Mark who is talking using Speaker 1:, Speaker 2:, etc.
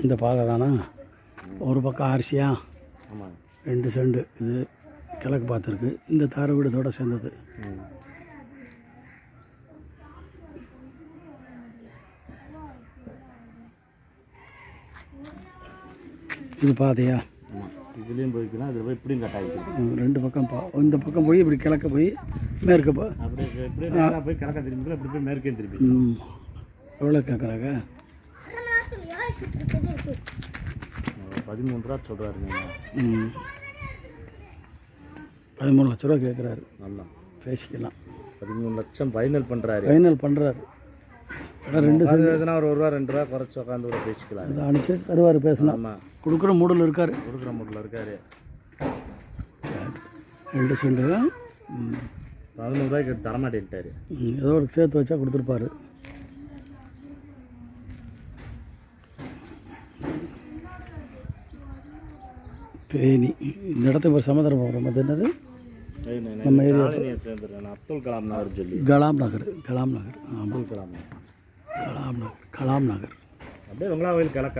Speaker 1: இந்த பாதை தானா? ஒரு பக்கம்
Speaker 2: ஆமாங்க
Speaker 1: ரெண்டு செண்டு இது கிழக்கு பார்த்துருக்கு இந்த தார வீடு இதோட சேர்ந்தது. இது பாதையா?
Speaker 2: இதுலேயும் போய்க்கலாம் இதில் போய் இப்படியும் கட்
Speaker 1: ரெண்டு பக்கம் பா இந்த பக்கம் போய் இப்படி கிழக்க போய் மேற்கு போ.
Speaker 2: அப்படியே போய் கிழக்க திரும்பி அப்படி போய் மேற்கே திரும்பி.
Speaker 1: எவ்வளோ கேட்குறாங்க
Speaker 2: பதிமூணு ரூபா சொல்கிறாருங்க
Speaker 1: ம். பதிமூணு லட்ச ரூபா கேட்குறாரு
Speaker 2: நல்லா.
Speaker 1: பேசிக்கலாம்.
Speaker 2: பதிமூணு லட்சம் ஃபைனல் பண்ணுறாரு
Speaker 1: ஃபைனல் பண்ணுறாரு இடம் ரெண்டு
Speaker 2: அது எதுனா ஒரு ரூபா ரெண்டு ரூபா குறைச்சி உட்காந்து கூட பேசிக்கலாம்.
Speaker 1: இது அனுசரிச்சு தருவார் பேசினா.
Speaker 2: ஆமாம்
Speaker 1: கொடுக்குற மூடில் இருக்கார்.
Speaker 2: கொடுக்குற மூட்டில் இருக்காரு.
Speaker 1: ரெண்டு செண்டு.
Speaker 2: ரூபாய்க்கு தரமாட்டேன்ட்டாரு.
Speaker 1: ஏதோ ஒரு சேர்த்து வச்சா கொடுத்துருப்பாரு. தேனி இந்த இடத்துக்கு ஒரு சமாதானம் போகிறோம் அது என்னது?
Speaker 2: நம்ம ஏரியா அப்துல் கலாம் நகர் சொல்லி.
Speaker 1: கலாம் நகர் கலாம் நகர்.
Speaker 2: அப்துல் கலாம்.
Speaker 1: கலாம் நகர் கலாம் நகர்.
Speaker 2: அப்படியே வெங்கலா கோயில் கிழக்க?